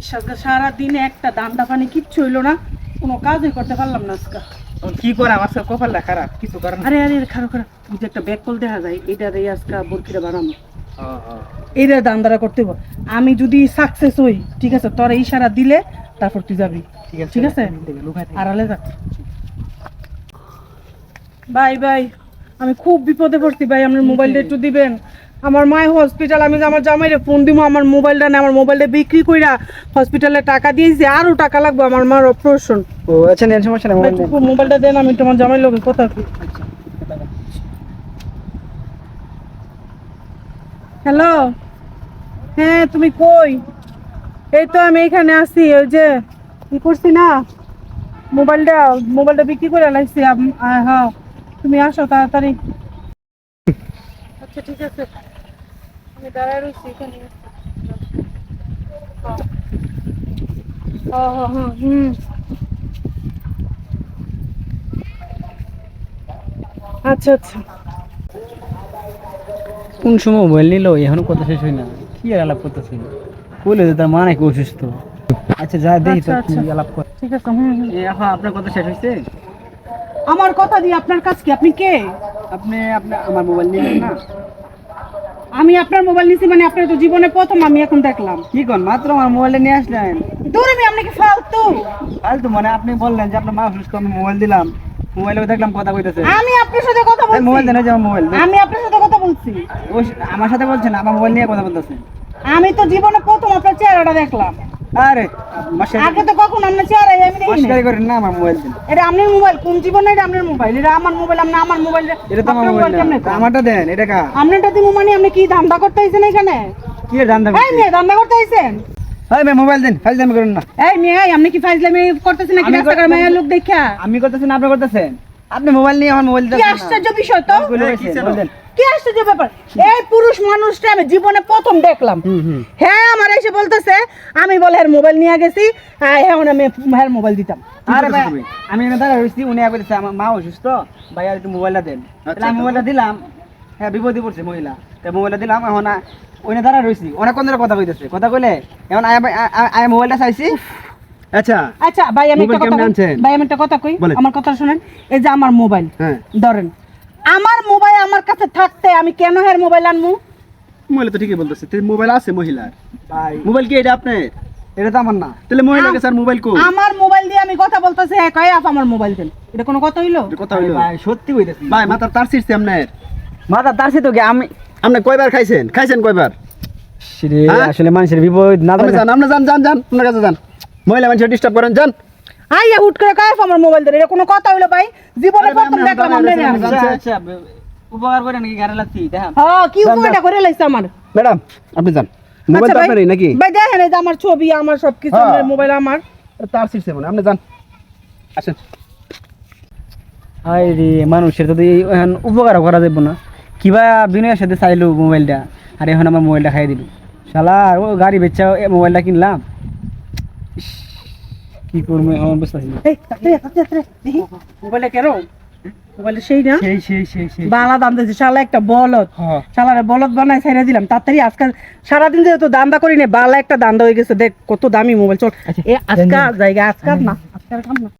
আজকে সারাদিন একটা দান্দা পানি কিচ্ছু হইল না কোনো কাজই করতে পারলাম না আজকে। কি করে আমার সব কপালটা খারাপ কিছু করার না আরে আরে খারাপ খারাপ। ওই যে একটা ব্যাগ কল দেখা যায় এটা দিয়ে আজকে বানাবো। হ্যাঁ, হ্যাঁ। এইটা দান্দারা করতে আমি যদি সাকসেস হই ঠিক আছে তোর ইশারা দিলে তারপর তুই যাবি। ঠিক আছে আড়ালে যা। বাই বাই আমি খুব বিপদে পড়ছি ভাই আপনার মোবাইলটা একটু দিবেন? আমার মায়ের হসপিটাল আমি আমার জামাইরে ফোন দিব আমার মোবাইলটা না আমার মোবাইলটা বিক্রি কইরা হসপিটালে টাকা দিয়েছি আরও টাকা লাগবে আমার মার অপারেশন ও আচ্ছা নেন সমস্যা নেই। মোবাইলটা দেন আমি তোমার জামাই লোকের কথা হ্যালো হ্যাঁ তুমি কই? এই তো আমি এখানে আছি ওই যে কি করছি না? মোবাইলটা মোবাইলটা বিক্রি করে লাগছি হ্যাঁ। তুমি আসো তাড়াতাড়ি। আচ্ছা ঠিক আছে। আমি দাঁড়ায় রয়েছি এখানে। হ্যাঁ হ্যাঁ হুম। আচ্ছা আচ্ছা। কোন সময় মোবাইল নিল এখনও কথা শেষ হয় না। কি আর আলাপ করতেছি? বলে যে তার মা নাকি অসুস্থ। আচ্ছা যা দেখি তো আচ্ছা, কি আচ্ছা। আলাপ কর। ঠিক আছে। আপনার কথা শেষ হয়েছে আমার কথা দিয়ে আপনার কাজ কি? আপনি কে? আপনি আপনি আমার মোবাইল নিলেন না। আমি আপনার মোবাইল নিছি মানে আপনার তো জীবনে প্রথম আমি এখন দেখলাম। কি কোন মাত্র আমার মোবাইলটা নিয়ে আসলেন? দূরে আমি আপনাকে ফালতু? ফালতু মানে আপনি বললেন যে আপনার মা অসুস্থ আমি মোবাইল দিলাম। মোবাইলে দেখলাম কথা কইতেছে। আমি আপনার সাথে কথা এই মোবাইল বলছি। দেন যে মোবাইল আমি আপনার সাথে কথা বলছি। ও আমার সাথে বলছেন আমার মোবাইল নিয়ে কথা বলতেছেন আমি তো জীবনে প্রথম আপনার চেহারাটা দেখলাম। আরে আগে তো কখন আপনার চেহারা আমি করেন না আমার মোবাইল দিন। এটা আপনার মোবাইল? কোন জীবনে এটা আপনার মোবাইল? এটা আমার মোবাইল আপনি আমার মোবাইল এটা তো আমার মোবাইল না। আমারটা দেন এটা কা আপনারটা দিব মানে আপনি কি ধান্দা করতে আইছেন এখানে? কি এর ধান্দা এই মেয়ে ধান্দা করতে আইছেন? এই মেয়ে মোবাইল দেন ফাইল দামি করেন না। এই মেয়ে আপনি কি ফাইজলামি করতেছেন নাকি রাস্তাঘাটে। লোক দেখা? আমি করতেছি না আপনি করতেছেন? আপনি মোবাইল নিয়ে আমার মোবাইল কি আশ্চর্য বিষয় তো? বলেন। কি আশ্চর্য ব্যাপার? এই পুরুষ মানুষটা আমি জীবনে প্রথম দেখলাম। হ্যাঁ আমার এসে বলতেছে আমি বলে এর মোবাইল নিয়ে গেছি আর এখন আমি হ্যাঁ মোবাইল দিতাম। আরে ভাই আমি এখানে দাঁড়া রয়েছি উনি আগে বলেছে আমার মা অসুস্থ ভাই আর একটু মোবাইলটা দেন। তাহলে আমি মোবাইলটা দিলাম হ্যাঁ বিপদে পড়ছে মহিলা। তাই মোবাইলটা দিলাম এখন ওইনে দাঁড়া রয়েছি অনেকক্ষণ ধরে কথা কইতেছে। কথা কইলে এখন আয়া মোবাইলটা চাইছি আচ্ছা আচ্ছা ভাই আমি একটা কথা কই- ভাই আমি একটা কথা কই? আমার কথা শুনেন এই যে আমার মোবাইল হ্যাঁ। ধরেন আমার মোবাইল আমার কাছে থাকতে আমি কেন হের মোবাইল আনমু? মোবাইল তো ঠিকই বলতেছে তো মোবাইল আছে মহিলার। ভাই। মোবাইল কি এটা আপনার? এটা তো আমার না। তাহলে মহিলাকে স্যার মোবাইল কো আমার মোবাইল দিয়ে আমি কথা বলতেছি হ্যাঁ কয় আপ আমার মোবাইল দেন? এটা কোনো কথা হইল? কথা হইল। ভাই সত্যি কইতেছি। ভাই মাথার তার ছিড়ছে আপনার। মাথা তার সাথে কি? আমি আপনি কয়বার খাইছেন? খাইছেন কয়বার? হ্যাঁ? আসলে মানুষের বিপদ না আপনি যান আপনি যান যান যান আপনার কাছে যান। মহিলা মানুষের ডিস্টার্ব করেন যান। আইয়া হুট করে কয় আমার মোবাইল এটা কোনো কথা হইল ভাই? জীবনে প্রথম দেখলাম আপনার আচ্ছা। আচ্ছা উপকার করে নাকি? গাড়ি লাগছি হ্যাঁ কি উপকারটা করে লাইছে আমার? ম্যাডাম আপনি যান। মোবাইল আচ্ছা তো আপনারই নাকি? ভাই দেখেন এই যে আমার ছবি আমার সবকিছু হ্যাঁ। আমার মোবাইল আমার। তার ছিড়ছে মানে আপনি যান। আসেন। হাই রে মানুষের তো এই এখন উপকার করা যাবে না। কিবা বিনয়ের সাথে চাইলো মোবাইলটা আর এখন আমার মোবাইলটা খাই দিল। শালা ও গাড়ি বেচা এ মোবাইলটা কিনলাম। কি করব? আমার বুঝতেছি কেন সেই না? সেই সেই সেই সেই। বালা দাম দিয়েছে। শালা একটা বলদ। শালারে বলদ বানাই ছাইরা দিলাম। তাড়াতাড়ি আজকাল সারাদিন তো দান্দা করি না বালা একটা দান্দা হয়ে গেছে। দেখ কত দামি মোবাইল। চল। আচ্ছা, এ আজকাল জায়গা আজকাল না আজকাল কাম না।